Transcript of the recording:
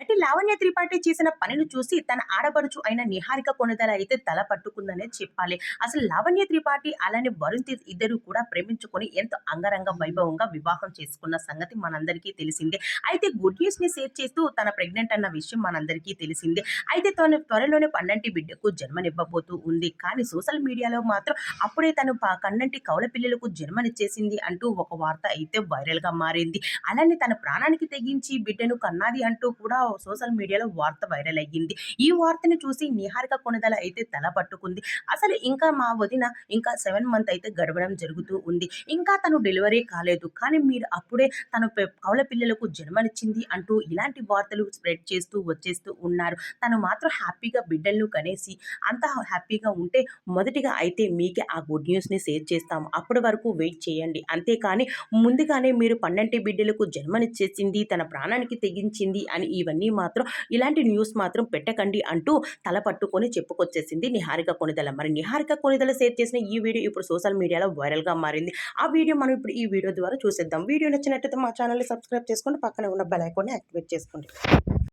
అయితే లావణ్య త్రిపాఠి చేసిన పనిని చూసి తన ఆడబడుచు అయిన నిహారిక కొనుదల అయితే తల పట్టుకుందనే చెప్పాలి. అసలు లావణ్య త్రిపాఠి అలానే వరుణ్ తేజ్ ఇద్దరు కూడా ప్రేమించుకొని ఎంతో అంగరంగ వైభవంగా వివాహం చేసుకున్న సంగతి మనందరికీ తెలిసిందే. అయితే గుడ్ న్యూస్ని షేర్ చేస్తూ తన ప్రెగ్నెంట్ అన్న విషయం మనందరికీ తెలిసిందే. అయితే తను త్వరలోనే పన్నంటి బిడ్డకు జన్మనివ్వబోతూ ఉంది. కానీ సోషల్ మీడియాలో మాత్రం అప్పుడే తను ప- కన్నంటి కౌల పిల్లలకు జన్మనిచ్చేసింది అంటూ ఒక వార్త అయితే వైరల్గా మారింది. అలానే తన ప్రాణానికి తెగించి బిడ్డను కన్నాది అంటూ కూడా సోషల్ మీడియాలో వార్త వైరల్ అయ్యింది. ఈ వార్తను చూసి నిహారిక కొనదల అయితే తల పట్టుకుంది. అసలు ఇంకా మా వదిన ఇంకా సెవెన్ మంత్ అయితే గడవడం జరుగుతూ ఉంది. ఇంకా తను డెలివరీ కాలేదు. కానీ మీరు అప్పుడే తను పె- కౌల పిల్లలకు జన్మనిచ్చింది అంటూ ఇలాంటి వార్తలు స్ప్రెడ్ చేస్తూ వచ్చేస్తూ ఉన్నారు. తను మాత్రం హ్యాపీగా బిడ్డలను కనేసి అంత హ్యాపీగా ఉంటే మొదటిగా అయితే మీకే ఆ గుడ్ న్యూస్ని షేర్ చేస్తాము అప్పటి వరకు వెయిట్ చేయండి. అంతేకాని ముందుగానే మీరు పన్నెంటి బిడ్డలకు జన్మనిచ్చేసింది తన ప్రాణానికి తెగించింది అని ఇవన్నీ మాత్రం ఇలాంటి న్యూస్ మాత్రం పెట్టకండి అంటూ తల పట్టుకొని చెప్పుకొచ్చేసింది నిహారిక కొనిదల. మరి నిహారిక కొనిదల షేర్ చేసిన ఈ వీడియో ఇప్పుడు సోషల్ మీడియాలో వైరల్గా మారింది. ఆ వీడియో మనం ఇప్పుడు ఈ వీడియో ద్వారా చూసేద్దాం. వీడియో నచ్చినట్లయితే మా ఛానల్ని సబ్స్క్రైబ్ చేసుకోండి పక్కనే ఉన్న బెల్ ఐకాన్ని యాక్టివేట్ చేసుకోండి.